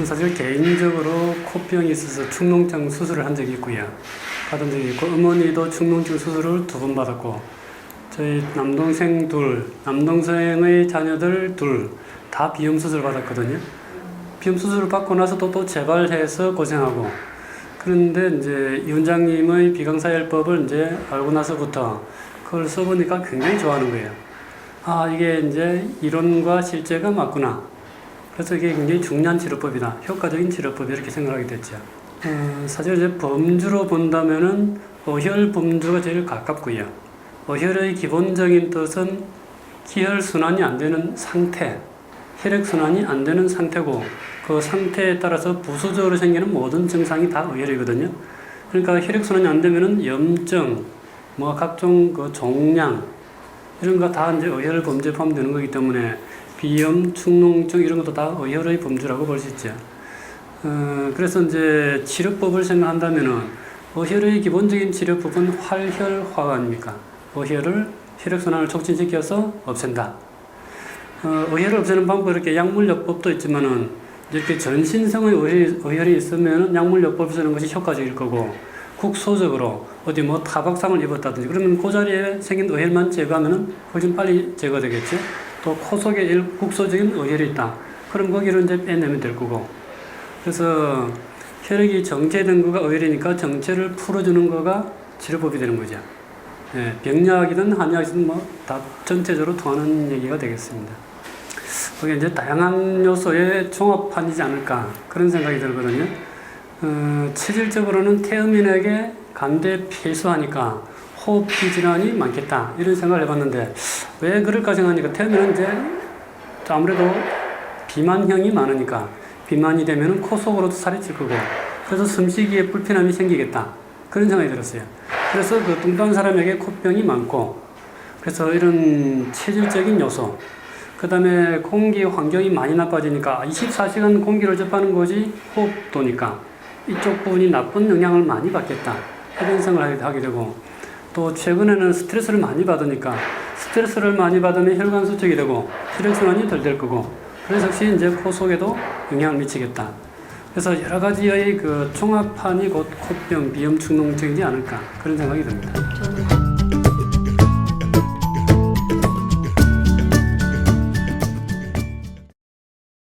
저는 사실 개인적으로 코병이 있어서 축농증 수술을 한 적이 있고요. 받은 적이 있고 어머니도 축농증 수술을 두 번 받았고 저희 남동생 둘, 남동생의 자녀들 둘 다 비염 수술 받았거든요. 비염 수술을 받고 나서도 또 재발해서 고생하고 그런데 이제 이 원장님의 비강사열법을 이제 알고 나서부터 그걸 써보니까 굉장히 좋아하는 거예요. 아 이게 이제 이론과 실제가 맞구나. 그래서 이게 굉장히 중요한 치료법이다. 효과적인 치료법 이렇게 생각하게 됐죠. 어, 사실 이제 범주로 본다면은 어혈 범주가 제일 가깝고요. 어혈의 기본적인 뜻은 기혈 순환이 안 되는 상태, 혈액 순환이 안 되는 상태고 그 상태에 따라서 부수적으로 생기는 모든 증상이 다 어혈이거든요. 그러니까 혈액 순환이 안 되면은 염증, 뭐 각종 그 종양 이런 거 다 이제 어혈 범죄에 포함되는 거기 때문에 비염, 축농증 이런 것도 다 어혈의 범주라고 볼 수 있죠. 어, 그래서 이제 치료법을 생각한다면은 어혈의 기본적인 치료법은 활혈화가 아닙니까? 어혈을 혈액순환을 촉진시켜서 없앤다. 어, 어혈을 없애는 방법 이렇게 약물요법도 있지만은 이렇게 전신성의 어혈이, 어혈이 있으면 약물요법을 쓰는 것이 효과적일 거고 국소적으로 어디 뭐 타박상을 입었다든지 그러면 그 자리에 생긴 어혈만 제거하면은 훨씬 빨리 제거되겠죠. 또 코 속에 일- 국소적인 어혈이 있다. 그럼 거기를 이제 빼내면 될 거고. 그래서 혈액이 정체된 거가 어혈이니까 정체를 풀어주는 거가 치료법이 되는 거죠. 예, 병약이든 한약이든 뭐 다 전체적으로 통하는 얘기가 되겠습니다. 그게 이제 다양한 요소의 종합판이지 않을까 그런 생각이 들거든요. 어, 체질적으로는 태음인에게 간대 필수하니까 호흡기 질환이 많겠다 이런 생각을 해봤는데 왜 그럴까 생각하니까 태음인은 이제 아무래도 비만형이 많으니까 비만이 되면 코 속으로도 살이 찔 거고 그래서 숨쉬기에 불편함이 생기겠다 그런 생각이 들었어요. 그래서 그 뚱뚱한 사람에게 코병이 많고 그래서 이런 체질적인 요소 그 다음에 공기 환경이 많이 나빠지니까 24시간 공기를 접하는 것이 호흡도니까 이쪽 부분이 나쁜 영향을 많이 받겠다 이런 생각을 하게 되고 또 최근에는 스트레스를 많이 받으니까 스트레스를 많이 받으면 혈관 수축이 되고 혈액순환이 덜 될 거고 그래서 역시 이제 코 속에도 영향을 미치겠다 그래서 여러 가지의 그 종합판이 곧 코병, 비염, 축농증이지 않을까 그런 생각이 듭니다.